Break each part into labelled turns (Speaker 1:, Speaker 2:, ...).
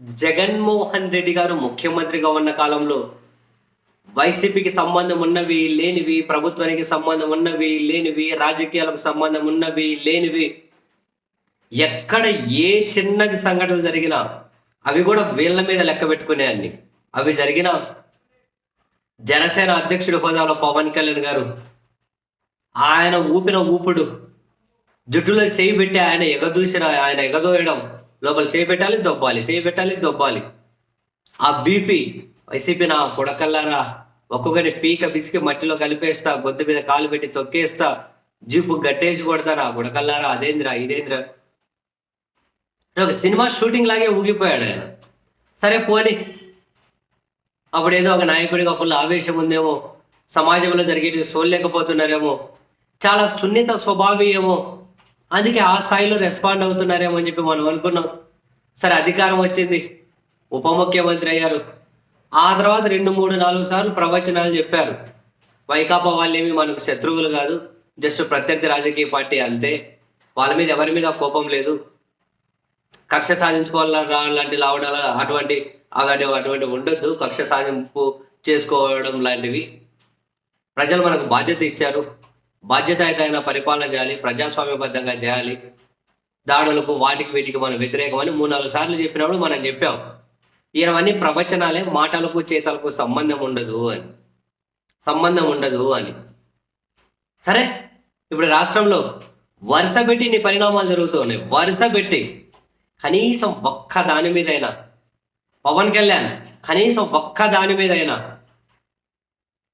Speaker 1: జగన్మోహన్ రెడ్డి గారు ముఖ్యమంత్రిగా ఉన్న కాలంలో వైసీపీకి సంబంధం ఉన్నవి లేనివి ప్రభుత్వానికి సంబంధం ఉన్నవి లేనివి రాజకీయాలకు సంబంధం ఉన్నవి లేనివి. ఎక్కడ ఏ చిన్నది సంఘటన జరిగినా అవి కూడా వీళ్ళ మీద లెక్క పెట్టుకునేయండి అవి జరిగిన జనసేన అధ్యక్షుడి హోదాలో పవన్ కళ్యాణ్ గారు ఆయన ఊపిన ఊపుడు జుట్టులో చేయి పెట్టి ఆయన ఎగదూసిన ఆయన ఎగదోయడం లోపల చేయి పెట్టాలి దొబ్బాలి. చేయి పెట్టాలి దొబ్బాలి. ఆ బీపీ వైసీపీ నా కొడకల్లారా? ఒక్కొక్కరి పీక బిసికి మట్టిలో కలిపేస్తా గొద్దు మీద కాలు పెట్టి తొక్కేస్తా జీపు గట్టేసి కొడతారా? గుడకల్లారా అదేంద్రా ఇదేంద్రా? ఒక సినిమా షూటింగ్ లాగే ఊగిపోయాడు ఆయన. సరే పోని. అప్పుడు ఏదో ఒక నాయకుడిగా ఫుల్ ఆవేశం ఉందేమో సమాజంలో జరిగేది చూడలేకపోతున్నారేమో చాలా సున్నిత స్వభావి ఏమో అందుకే ఆ స్థాయిలో రెస్పాండ్ అవుతున్నారేమో అని చెప్పి మనం అనుకున్నాం. సరే అధికారం వచ్చింది. ఉప ముఖ్యమంత్రి అయ్యారు. ఆ తర్వాత రెండు మూడు నాలుగు సార్లు ప్రవచనాలు చెప్పారు. వైకాపా వాళ్ళేమి మనకు శత్రువులు కాదు. జస్ట్ ప్రత్యర్థి రాజకీయ పార్టీ అంతే. వాళ్ళ మీద ఎవరి మీద కోపం లేదు. కక్ష సాధించుకోవాలని లాంటి లావడాల అటువంటి అలాంటి అటువంటి ఉండొద్దు. కక్ష సాధింపు చేసుకోవడం లాంటివి. ప్రజలు మనకు బాధ్యత ఇచ్చారు. బాధ్యతాయుతమైన పరిపాలన చేయాలి. ప్రజాస్వామ్యబద్ధంగా చేయాలి. దాడులకు వాటికి వీటికి మనం వ్యతిరేకమని మూడు నాలుగు సార్లు చెప్పినప్పుడు మనం చెప్పాం. ఈయనవన్నీ ప్రవచనాలే మాటలకు చేతలకు సంబంధం ఉండదు అని. సంబంధం ఉండదు అని. సరే ఇప్పుడు రాష్ట్రంలో వరుస పెట్టి నీ పరిణామాలు జరుగుతూ ఉన్నాయి వరుస పెట్టి కనీసం ఒక్క దాని మీదైనా పవన్ కళ్యాణ్ కనీసం ఒక్క దాని మీదైనా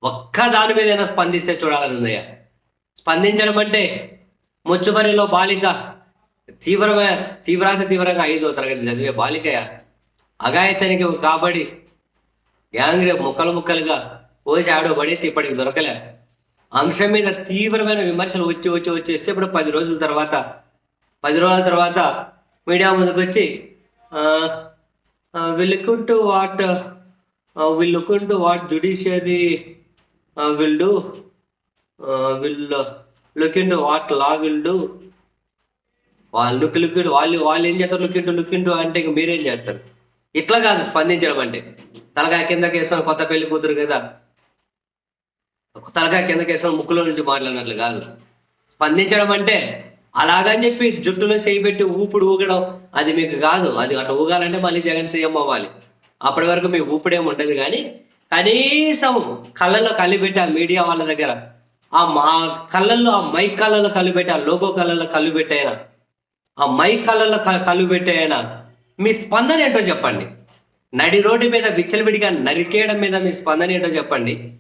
Speaker 1: ఒక్క దాని మీదైనా స్పందిస్తే చూడాలని ఉందయ్యా. స్పందించడం అంటే ముచ్చుమరిలో బాలిక తీవ్రమైన తీవ్రాతి తీవ్రంగా ఐదో తరగతి చదివే బాలికయ అగాయతానికి కాబడి గ్యాంగ్ రేపు ముక్కలు ముక్కలుగా పోసి ఆడో పడితే ఇప్పటికి దొరకలే. అంశం మీద తీవ్రమైన విమర్శలు వచ్చి వచ్చి వచ్చేసి ఇప్పుడు పది రోజుల తర్వాత పది రోజుల తర్వాత మీడియా ముందుకు వచ్చి will what will what judiciary will do will look in what law will do వాళ్ళు లుక్ లుక్ వాళ్ళు వాళ్ళు ఏం చేస్తారు? లుక్ ఇంటూ లుక్ ఇంటూ అంటే ఇంక మీరేం చేస్తారు? ఇట్లా కాదు స్పందించడం అంటే. తలకాయ కిందకి వేసుకొని కొత్త పెళ్ళి కూతురు కదా. తలకాయ కిందకి వేసుకొని ముక్కులో నుంచి మాట్లాడినట్లు కాదు. స్పందించడం అంటే అలాగని చెప్పి జుట్టులో చేయి పెట్టి ఊపుడు ఊగడం అది మీకు కాదు. అది అట్లా ఊగాలంటే మళ్ళీ జగన్ సీఎం అవ్వాలి. అప్పటి వరకు మీకు ఊపిడేం ఉండదు కానీ కనీసం కళ్ళల్లో కలిపెట్టి ఆ మీడియా వాళ్ళ దగ్గర ఆ మా కళ్ళల్లో ఆ మైక్ కళ్ళల్లో కలిపెట్టి ఆ లోగో కళ్ళల్లో కళ్ళు ఆ మై కళ్ళలో క- కళ్ళు మీ స్పందన ఏంటో చెప్పండి. నడి రోడ్డు మీద విచ్చలవిడిగా నరికేయడం మీద మీ స్పందన ఏంటో చెప్పండి.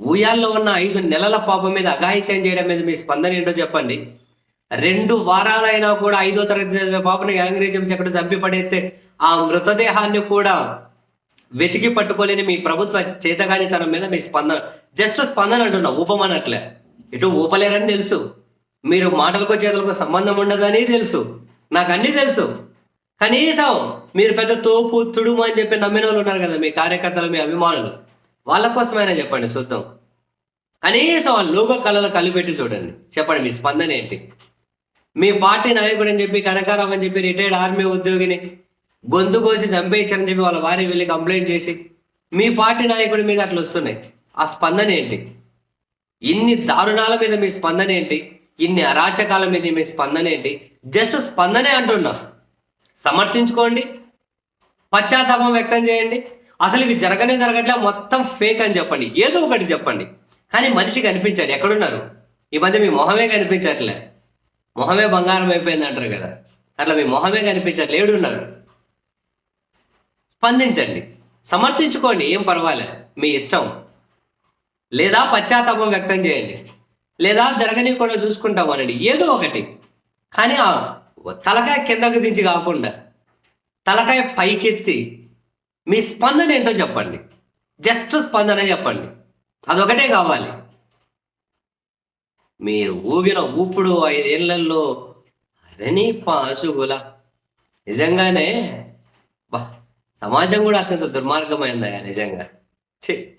Speaker 1: ఉయ్యాల్లో ఉన్న ఐదు నెలల పాపం మీద అఘాయిత్యం చేయడం మీద మీ స్పందన ఏంటో చెప్పండి. రెండు వారాలైనా కూడా ఐదో తరగతి చదివే పాపని యాంగ్రేజం చెక్కడ చంపి పడేస్తే ఆ మృతదేహాన్ని కూడా వెతికి పట్టుకోలేని మీ ప్రభుత్వ చేతగానితనం మీద మీ స్పందన జస్ట్ స్పందన అంటున్నా ఊపమనట్లే. ఇటు ఊపలేరని తెలుసు. మీరు మాటలకు చేతులకు సంబంధం ఉండదని తెలుసు. నాకు అన్నీ తెలుసు. కనీసం మీరు పెద్ద తోపు తుడుము అని చెప్పి నమ్మిన వాళ్ళు ఉన్నారు కదా మీ కార్యకర్తలు మీ అభిమానులు. వాళ్ళ కోసమైనా చెప్పండి చూద్దాం. కనీసం ఆ లోగో కళలో కలిపెట్టి చూడండి. చెప్పండి మీ స్పందన ఏంటి? మీ పార్టీ నాయకుడు అని చెప్పి కనకారావు అని చెప్పి రిటైర్డ్ ఆర్మీ ఉద్యోగిని గొంతు కోసి చంపేయించారని చెప్పి వాళ్ళ భార్య వెళ్ళి కంప్లైంట్ చేసి మీ పార్టీ నాయకుడి మీద అట్లా వస్తున్నాయి. ఆ స్పందన ఏంటి? ఇన్ని దారుణాల మీద మీ స్పందన ఏంటి? ఇన్ని అరాచకాల మీద మీ స్పందన ఏంటి? జస్ట్ స్పందనే అంటున్నా. సమర్థించుకోండి. పశ్చాత్తాపం వ్యక్తం చేయండి. అసలు ఇవి జరగనే జరగట్లే మొత్తం ఫేక్ అని చెప్పండి. ఏదో ఒకటి చెప్పండి. కానీ మనిషి కనిపించండి. ఎక్కడున్నారు? ఈ మధ్య మీ మొహమే కనిపించట్లే. మొహమే బంగారం అయిపోయింది అంటారు కదా. అట్లా మీ మొహమే కనిపించట్లే. ఏడున్నారు? స్పందించండి. సమర్థించుకోండి. ఏం పర్వాలే. మీ ఇష్టం. లేదా పశ్చాత్తాపం వ్యక్తం చేయండి. లేదా జరగని కూడా చూసుకుంటాం అనండి ఏదో ఒకటి. కానీ ఆ తలకాయ కిందకు దించి కాకుండా తలకాయ పైకెత్తి మీ స్పందన ఏంటో చెప్పండి. జస్ట్ స్పందన చెప్పండి. అదొకటే కావాలి. మీరు ఊగిన ఊపుడు ఐదేళ్ళలో అరణి పాసుగుల నిజంగానే? బా సమాజం కూడా అత్యంత దుర్మార్గమైందయ్యా నిజంగా. ఛీ.